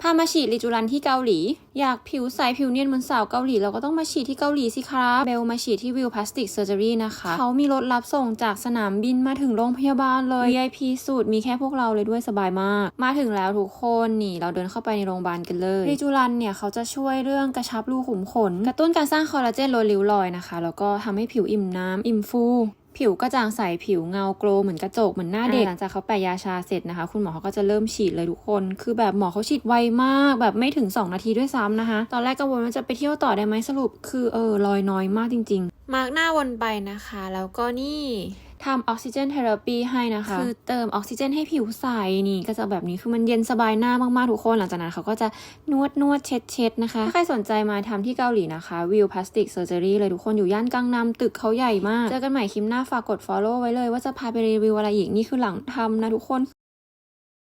พามาฉีดริจูรันที่เกาหลี อยากผิวใสผิวเนียนเหมือนสาวเกาหลี เราก็ต้องมาฉีดที่เกาหลีสิครับเบลมาฉีดที่วิวพลาสติกเซอร์เจอรี่นะคะ เขามีรถรับส่งจากสนามบินมาถึงโรงพยาบาลเลย VIP สูตรมีแค่พวกเราเลยด้วยสบายมาก มาถึงแล้วทุกคนนี่เราเดินเข้าไปในโรงพยาบาลกันเลยริจูรันเนี่ยเขาจะช่วยเรื่องกระชับรูขุมขน กระตุ้นการสร้างคอลลาเจนลดริ้วรอยนะคะแล้วก็ทำให้ผิวอิ่มน้ำอิ่มฟู ผิวก็จางใสผิวเงาโกลว์เหมือนกระจกเหมือนหน้าเด็กหลังจากเขาแปะยาชาเสร็จนะคะ คุณหมอเขาก็จะเริ่มฉีดเลยทุกคน คือแบบหมอเขาฉีดไวมาก แบบไม่ถึง 2 นาทีด้วยซ้ำนะคะ ตอนแรกกังวลว่าจะไปเที่ยวต่อได้ไหมสรุป คือเออรอยน้อยมากจริง ๆ มาร์กหน้าวนไปนะคะ แล้วก็นี่ ทำออกซิเจนเทอราปีให้นะคะ คือเติมออกซิเจนให้ผิวใสนี่ก็จะแบบนี้คือมันเย็นสบายหน้ามากๆทุกคน หลังจากนั้นเขาก็จะนวดนวดเช็ดเช็ดนะคะ ถ้าใครสนใจมาทำที่เกาหลีนะคะวิวพลาสติกเซอร์เจอรี่เลยทุกคนอยู่ย่านกังนำตึกเขาใหญ่มาก เจอกันใหม่คลิปหน้าฝากกด follow ไว้เลยว่าจะพาไปรีวิวอะไรอีกนี่คือหลังทำนะทุกคน